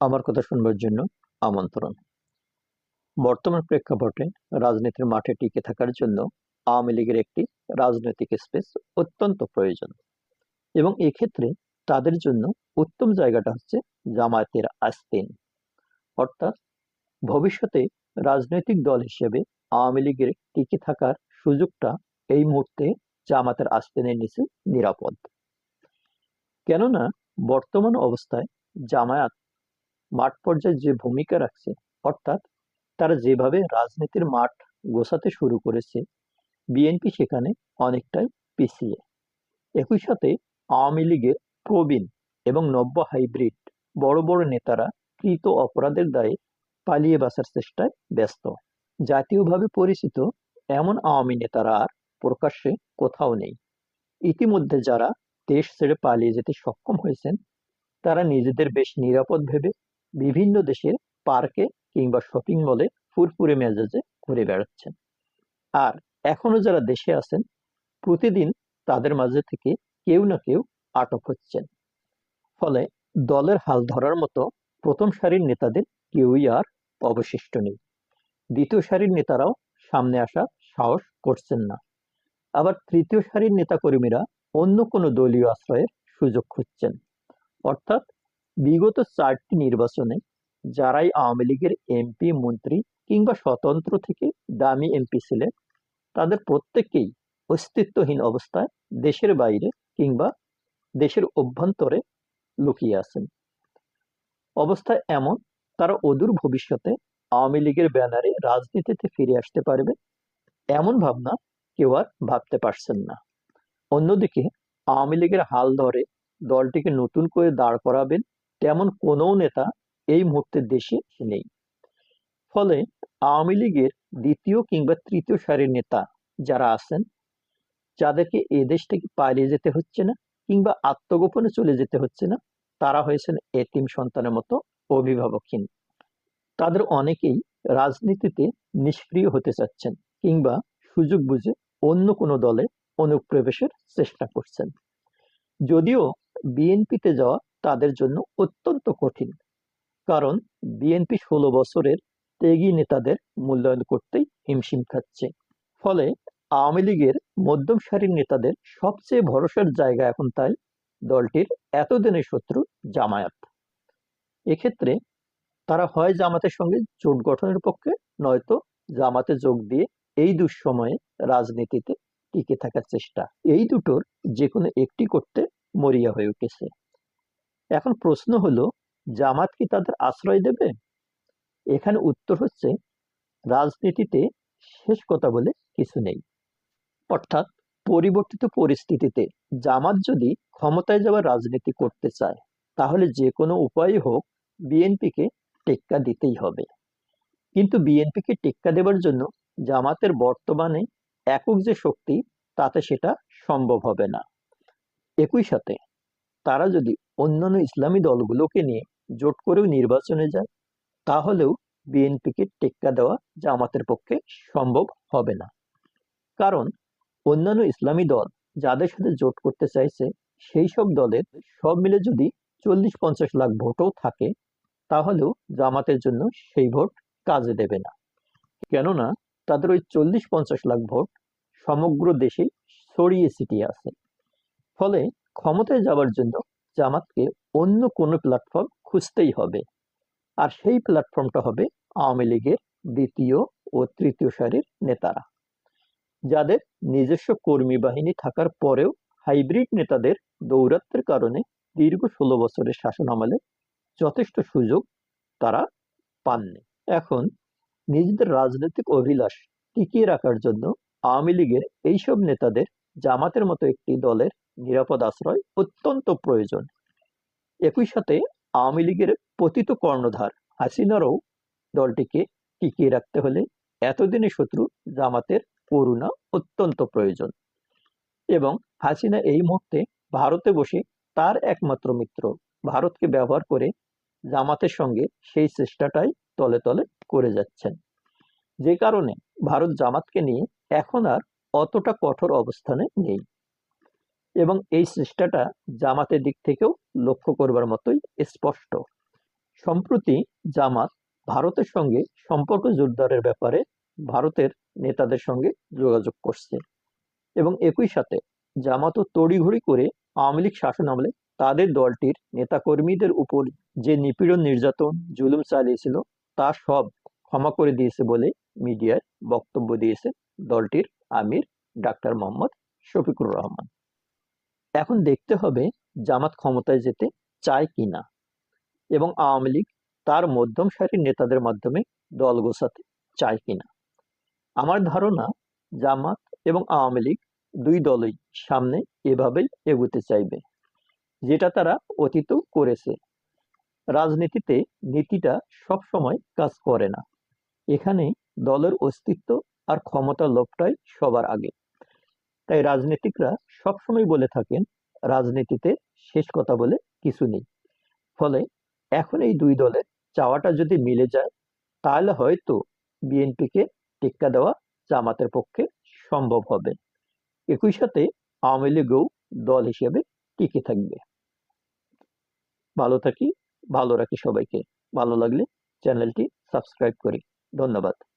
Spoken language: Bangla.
আমার কথা শুনবার জন্য আমন্ত্রণ। বর্তমান প্রেক্ষাপটে রাজনীতির মাঠে টিকে থাকার জন্য আওয়ামী লীগের একটি রাজনৈতিক স্পেস অত্যন্ত প্রয়োজন এবং এক্ষেত্রে তাদের জন্য উত্তম জায়গাটা হচ্ছে জামায়াতের আস্তিন। অর্থাৎ ভবিষ্যতে রাজনৈতিক দল হিসেবে আওয়ামী লীগের টিকে থাকার সুযোগটা এই মুহূর্তে জামাতের আস্তিনের নিচে নিরাপদ। কেননা বর্তমান অবস্থায় জামায়াত মাঠ পর্যায়ে যে ভূমিকা রাখছে, অর্থাৎ তারা যেভাবে রাজনীতির মাঠ গোছাতে শুরু করেছে, বিএনপি সেখানে অনেকটাই পিছিয়ে। একই সাথে আওয়ামী লীগের প্রবীণ এবং নব্য হাইব্রিড বড় বড় নেতারা কৃত অপরাধের দায়ে পালিয়ে বাঁচার চেষ্টায় ব্যস্ত। জাতীয়ভাবে পরিচিত এমন আওয়ামী নেতারা আর প্রকাশ্যে কোথাও নেই। ইতিমধ্যে যারা দেশ ছেড়ে পালিয়ে যেতে সক্ষম হয়েছেন, তারা নিজেদের বেশ নিরাপদ ভেবে বিভিন্ন দেশের পার্কে কিংবা শপিং মলে ফুরফুরে মেজাজে ঘুরে বেড়াচ্ছেন। আর এখনও যারা দেশে আছেন, প্রতিদিন তাদের মাঝে থেকে কেউ না কেউ আটক হচ্ছেন। ফলে দলের হাল ধরার মতো প্রথম সারির নেতাদের কেউই আর অবশিষ্ট নেই। দ্বিতীয় সারির নেতারাও সামনে আসার সাহস করছেন না। আবার তৃতীয় সারির নেতাকর্মীরা অন্য কোনো দলীয় আশ্রয়ের সুযোগ খুঁজছেন। অর্থাৎ বিগত চারটি নির্বাচনে যারাই আওয়ামী লীগের এমপি, মন্ত্রী কিংবা স্বতন্ত্র থেকে দামি এমপি ছিলেন, তাদের প্রত্যেকেই অস্তিত্বহীন অবস্থায় দেশের বাইরে কিংবা দেশের অভ্যন্তরে লুকিয়ে আছেন। অবস্থায় এমন, তারা অদূর ভবিষ্যতে আওয়ামী লীগের ব্যানারে রাজনীতিতে ফিরে আসতে পারবে, এমন ভাবনা কেউ আর ভাবতে পারছেন না। অন্যদিকে আওয়ামী লীগের হাল ধরে দলটিকে নতুন করে দাঁড় করাবেন তেমন কোনো নেতা এই মুহূর্তে দেশে নেই। ফলে আওয়ামী লীগের দ্বিতীয় কিংবা তৃতীয় সারির নেতা যারা আছেন, যাদেরকে এ দেশ থেকে পালিয়ে যেতে হচ্ছে না কিংবা আত্মগোপনে চলে যেতে হচ্ছে না, তারা হয়েছেন এতিম সন্তানের মতো অভিভাবকহীন। তাদের অনেকেই রাজনীতিতে নিষ্ক্রিয় হতে চাচ্ছেন কিংবা সুযোগ বুঝে অন্য কোনো দলে অনুপ্রবেশের চেষ্টা করছেন। যদিও বিএনপিতে যাওয়া তাদের জন্য অত্যন্ত কঠিন। কারণ বিএনপি ষোলো বছরের ত্যাগী নেতাদের মূল্যায়ন করতেই হিমশিম খাচ্ছে। ফলে আওয়ামী লীগের মধ্যম সারির নেতাদের সবচেয়ে ভরসার জায়গা এখন তাই দলটির এতদিনের শত্রু জামায়াত। এক্ষেত্রে তারা হয় জামাতের সঙ্গে জোট গঠনের পক্ষে, নয়তো জামাতে যোগ দিয়ে এই দুঃসময়ে রাজনীতিতে টিকে থাকার চেষ্টা। এই দুটোর যে কোনো একটি করতে মরিয়া হয়ে উঠেছে। এখন প্রশ্ন হলো, জামাত কি তাদের আশ্রয় দেবে? এখানে উত্তর হচ্ছে, রাজনীতিতে শেষ কথা বলে কিছু নেই। অর্থাৎ পরিবর্তিত পরিস্থিতিতে জামাত যদি ক্ষমতায় যাওয়ার রাজনীতি করতে চায়, তাহলে যে কোনো উপায় হোক, বিএনপিকে টেক্কা দিতেই হবে। কিন্তু বিএনপিকে টেক্কা দেবার জন্য জামাতের বর্তমানে একক যে শক্তি, তাতে সেটা সম্ভব হবে না। একই সাথে তারা যদি অন্যান্য ইসলামী দলগুলোকে নিয়ে জোট করেও নির্বাচনে যায়, তাহলেও বিএনপিকে টেক্কা দেওয়া জামাতের পক্ষে সম্ভব হবে না। কারণ অন্যান্য ইসলামী দল যাদের সাথে জোট করতে চাইছে, সেই সব দলের সব মিলে যদি চল্লিশ পঞ্চাশ লাখ ভোটও থাকে, তাহলেও জামাতের জন্য সেই ভোট কাজে দেবে না। কেননা তাদের ওই চল্লিশ পঞ্চাশ লাখ ভোট সমগ্র দেশে ছড়িয়ে ছিটিয়ে আছে। ফলে ক্ষমতায় যাওয়ার জন্য জামাতকে অন্য কোনো প্ল্যাটফর্ম খুঁজতেই হবে। আর সেই প্ল্যাটফর্মটা হবে আওয়ামী লীগের দ্বিতীয় ও তৃতীয় সারির নেতারা। যাদের নিজস্ব কর্মী বাহিনী থাকার পরেও হাইব্রিড নেতাদের দৌরাত্বের কারণে দীর্ঘ ষোলো বছরের শাসন আমলে যথেষ্ট সুযোগ তারা পাননি। এখন নিজেদের রাজনৈতিক অভিলাষ টিকিয়ে রাখার জন্য আওয়ামী লীগের এইসব নেতাদের জামাতের মতো একটি দলের নিরাপদ আশ্রয় অত্যন্ত প্রয়োজন। একই সাথে আওয়ামী লীগের পতিত কর্ণধার হাসিনারও দলটিকে টিকিয়ে রাখতে হলে এতদিনে শত্রু জামাতের করুণা অত্যন্ত প্রয়োজন। এবং হাসিনা এই মুহূর্তে ভারতে বসে তার একমাত্র মিত্র। ভারতকে ব্যবহার করে জামাতের সঙ্গে সেই চেষ্টাটাই তলে তলে করে যাচ্ছেন। যে কারণে ভারত জামাতকে নিয়ে এখন আর অতটা কঠোর অবস্থানে নেই। এবং এই চেষ্টাটা জামাতের দিক থেকেও লক্ষ্য করবার মতোই স্পষ্ট। সম্প্রতি জামাত ভারতের সঙ্গে সম্পর্ক জোরদারের ব্যাপারে ভারতের নেতাদের সঙ্গে যোগাযোগ করছে এবং একই সাথে জামাতও তড়িঘড়ি করে আওয়ামী লীগ শাসন আমলে তাদের দলটির নেতাকর্মীদের উপর যে নিপীড়ন নির্যাতন, জুলুম চালিয়েছিল, তা সব ক্ষমা করে দিয়েছে বলে মিডিয়ায় বক্তব্য দিয়েছে দলটির আমির ডাক্তার মোহাম্মদ শফিকুর রহমান। এখন দেখতে হবে জামাত ক্ষমতায় যেতে চায় কিনা এবং আওয়ামী লীগ তার মধ্যম সারির নেতাদের মাধ্যমে দল গোছাতে চায় কিনা। আমার ধারণা জামাত এবং আওয়ামী লীগ দুই দলই সামনে এভাবেই এগোতে চাইবে, যেটা তারা অতীত করেছে। রাজনীতিতে নীতিটা সব সময় কাজ করে না। এখানে দলের অস্তিত্ব আর ক্ষমতার লোভটাই সবার আগে। তাই রাজনীতিকরা সবসময় বলে থাকেন, রাজনীতিতে শেষ কথা বলে কিছু নেই। ফলে এখন এই দুই দলের চাওয়াটা যদি মিলে যায়, তাহলে হয়তো বিএনপিকে টেক্কা দেওয়া জামাতের পক্ষে সম্ভব হবে। একই সাথে আওয়ামী লীগও দল হিসেবে টিকে থাকবে। ভালো থাকি, ভালো রাখি সবাইকে। ভালো লাগলে চ্যানেলটি সাবস্ক্রাইব করি। ধন্যবাদ।